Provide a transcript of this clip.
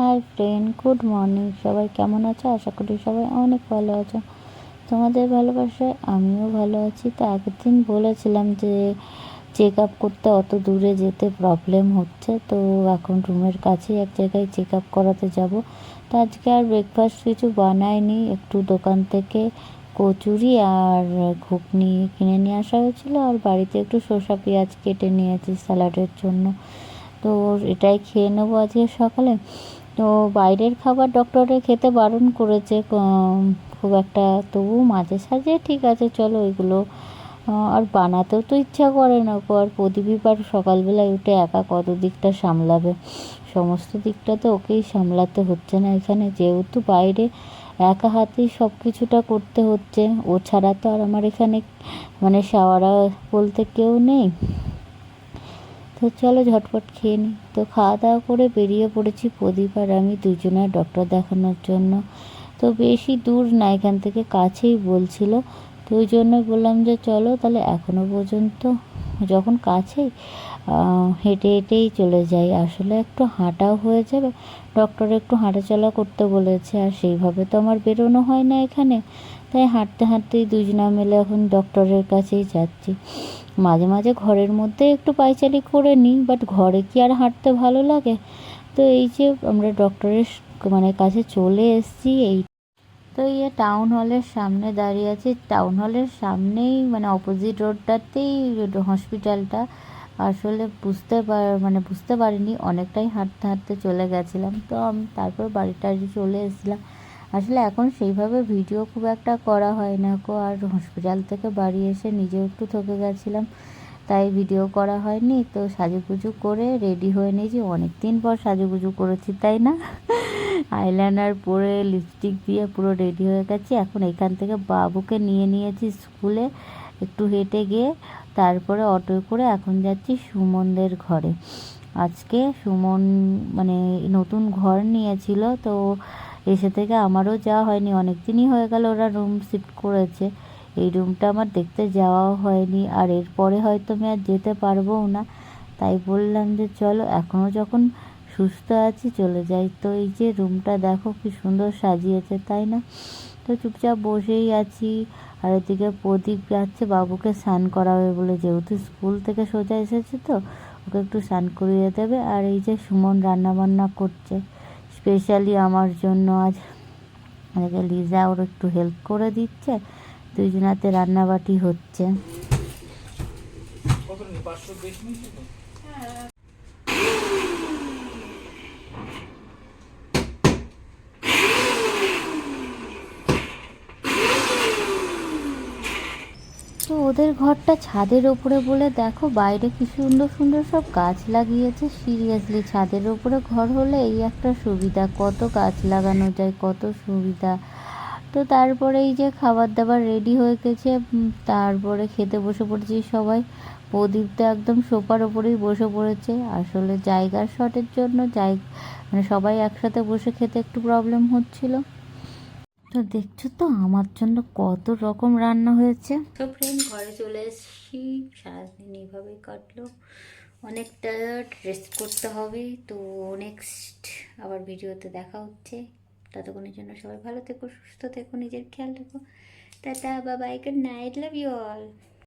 Hi friend good morning সবাই কেমন আছো? আশা করি সবাই অনেক ভালো আছো। তোমাদের ভালোবাসায় আমিও ভালো আছি। তো আগের দিন বলেছিলাম যে চেক আপ করতে অত দূরে যেতে প্রবলেম হচ্ছে। তো এখন রুমের কাছেই এক জায়গায় চেক আপ করাতে যাব। তো আজকে আর ব্রেকফাস্ট কিছু বানাইনি। একটু দোকান থেকে কচুরি আর ঘুগনি কিনে নিয়ে আসা হয়েছিল। আর বাড়িতে একটু শসা পেঁয়াজ কেটে নিয়েছি স্যালাডের জন্য। তো এটাই খেয়ে নেব আজকে সকালে। তো বাইরের খাবার ডক্টরে খেতে বারণ করেছে খুব একটা। তবু মাঝে সাঝে ঠিক আছে, চলো ওইগুলো আর বানাতেও তো ইচ্ছা করে না আর প্রদীপই পার সকালবেলায় উঠে একা কত দিকটা সামলাবে? সমস্ত দিকটা তো ওকেই সামলাতে হচ্ছে না এখানে। যেহেতু বাইরে একা হাতেই সব কিছুটা করতে হচ্ছে, ও ছাড়া তো আর আমার এখানে মানে সাওয়ারা বলতে কেউ নেই। তো চলো ঝটপট খেয়ে নিই তো খাওয়া দাওয়া করে বেরিয়ে পড়েছি প্রদীপ আর আমি দুজনের ডক্টর দেখানোর জন্য। তো বেশি দূর না, এখান থেকে কাছেই বলছিল। তো ওই জন্য বললাম যে চলো তাহলে এখনও পর্যন্ত যখন কাছেই হেঁটে হেঁটেই চলে যাই। আসলে একটু হাঁটাও হয়ে যাবে। ডক্টর একটু হাঁটাচলা করতে বলেছে, আর সেইভাবে তো আমার বেরোনো হয় না এখানে। তাই হাঁটতে হাঁটতেই দুজনা মিলে এখন ডক্টরের কাছেই যাচ্ছি। মাঝে মাঝে ঘরের মধ্যে একটু পাইচারি করে নিই বাট ঘরে কি আর হাঁটতে ভালো লাগে? তো এই যে আমরা ডক্টরের মানে কাছে চলে এসেছি, এই তো ইয়ে টাউন হলের সামনে দাঁড়িয়ে আছি। টাউন হলের সামনেই মানে অপোজিট রোডটাতেই হসপিটালটা আসলে বুঝতে পার মানে বুঝতে পারিনি, অনেকটাই হাঁটতে হাঁটতে চলে গেছিলাম। তো আমি তারপর বাড়িটা চলে এসেছিলাম। আসলে এখন সেইভাবে ভিডিও খুব একটা করা হয় না কো আর হসপিটাল থেকে বাড়ি এসে নিজেও একটু থকে গেছিলাম। তাই ভিডিও করা হয়নি। তো সাজুগুজু করে রেডি হয়ে নিয়েছি। অনেক দিন পর সাজুগুজু করেছি, তাই না? আইলাইনার পরে লিপস্টিক দিয়ে পুরো রেডি হয়ে গেছি। এখন এখান থেকে বাবুকে নিয়ে নিয়েছি স্কুলে একটু হেঁটে গিয়ে। তারপরে অটো করে এখন যাচ্ছি সুমনদের ঘরে। আজকে সুমন মানে নতুন ঘর নিয়েছিল, তো এসে থেকে আমারও যাওয়া হয়নি। অনেক দিনই হয়ে গেল ওরা রুম শিফট করেছে। এই রুমটা আমার দেখতে যাওয়াও হয়নি, আর এরপরে হয়তো আমি আর যেতে পারবও না। তাই বললাম যে চলো এখনও যখন সুস্থ আছি চলে যাই। তো এই যে রুমটা দেখো কি সুন্দর সাজিয়েছে তাই না? তো চুপচাপ বসেই আছি। আর এদিকে প্রদীপ যাচ্ছে বাবুকে স্নান করাবে বলে। যেহেতু স্কুল থেকে সোজা এসেছে তো ওকে একটু স্নান করিয়ে দেবে। আর এই যে সুমন রান্নাবান্না করছে স্পেশালি আমার জন্য। আজ এদিকে লিজা ওর একটু হেল্প করে দিচ্ছে। দুইজনাতে রান্নাবাটি হচ্ছে কত নিয়ে পাঁচশো বেশি নিয়েছি তো তো ওদের ঘরটা ছাদের ওপরে বলে দেখো, বাইরে কি সুন্দর সুন্দর সব গাছ লাগিয়েছে। সিরিয়াসলি ছাদের ওপরে ঘর হলে এই একটা সুবিধা, কত গাছ লাগানো যায়, কত সুবিধা। তো তারপরে এই যে খাবার দাবার রেডি হয়ে গেছে তারপরে খেতে বসে পড়েছি সবাই। প্রদীপ তো একদম সোফার ওপরেই বসে পড়েছে। আসলে জায়গার শর্টের জন্য জায় মানে সবাই একসাথে বসে খেতে একটু প্রবলেম হচ্ছিল। তো দেখছ তো, আমার জন্য কত রকম রান্না হয়েছে। তো ফ্রেন্ড ঘরে চলে এসেছি। সারাদিন এইভাবেই কাটলো। অনেকটা রেস্ট করতে হবে। তো নেক্সট আবার ভিডিওতে দেখা হচ্ছে। ততক্ষণের জন্য সবাই ভালো থেকো, সুস্থ থেকো, নিজের খেয়াল রেখো। টাটা বাবা good night love you all